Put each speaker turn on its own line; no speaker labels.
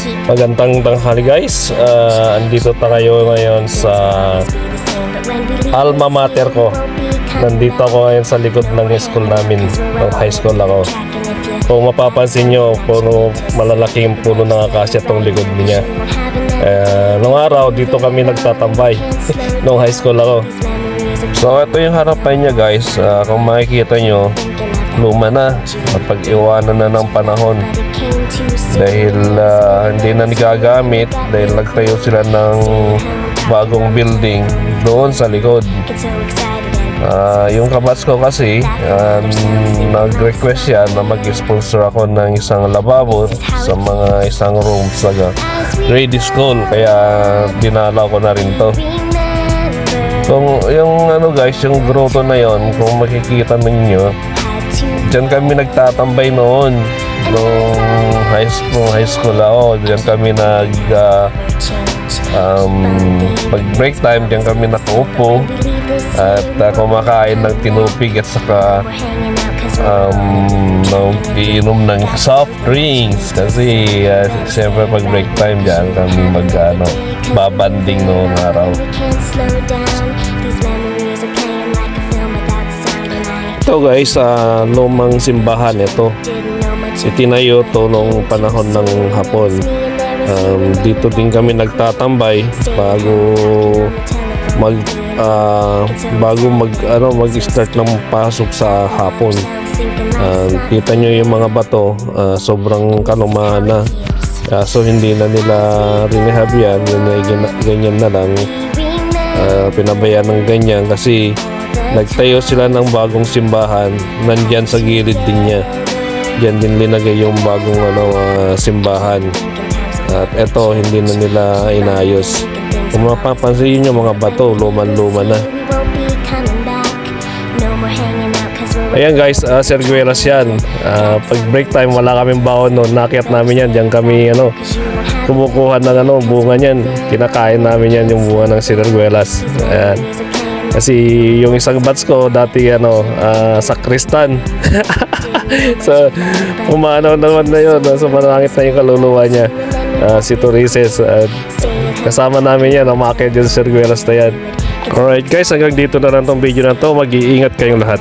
Magandang tanghali guys. Ah, andito tayo ngayon sa alma mater ko. Nandito ako ngayon sa likod ng school namin, ng high school ako. Kung mapapansin nyo, puro malalaking puno ng akasya tong likod niya. Eh, nung araw, dito kami nagtatambay nung high school ako. So, ito yung harapan niya guys. Ah, kung makikita nyo, luma na at pag-iwanan na ng panahon dahil ah, hindi na nagagamit dahil nagtayo sila ng bagong building doon sa likod. Ah, yung kabats ko kasi ah, nag-request siya na mag-sponsor ako ng isang lababo sa mga isang room sa grade school kaya dinala ko na rin to. Kung yung ano guys, yung grotto na yon, kung makikita ninyo, diyan kami nagtatambay noon nung high school, high school ako. Diyan kami nag ah, um, pag break time, diyan kami nakaupo at ah, kumakain ng tinupig at saka um, iinom ng soft drinks kasi uh, siyempre pag break time diyan kami mag ano, babanding noong araw. Ito guys, sa lumang simbahan ito. Itinayo to nung panahon ng hapon. Um, dito din kami nagtatambay bago mag ah, bago mag ano mag-start ng pasok sa hapon. Ah, kita nyo yung mga bato, ah, sobrang kalumaan na. Kaso hindi na nila rinehab yan, yun ganyan na lang. Ah, pinabayaan ng ganyan kasi nagtayo sila ng bagong simbahan nandyan sa gilid din niya. Diyan din linagay yung bagong ano, ah, simbahan. At eto, hindi na nila inayos. Kung mapapansin yung mga bato, luman-luma na. Ayan guys, uh, Sir Gueras yan. Ah, pag break time, wala kaming baon noon. Nakiat namin yan. Diyan kami ano, kumukuha ng ano, bunga niyan. Kinakain namin yan yung bunga ng Sir Gueras. Ayan. Kasi yung isang batch ko dati ano, ah, sakristan. so, pumanaw naman na yun. Nasa manangit na yung kaluluwa niya. Ah, si Torices. at kasama namin yan. Umakit dyan sa Sir Gueras na yan. Alright guys, hanggang dito na lang tong video na to. Mag-iingat kayong lahat.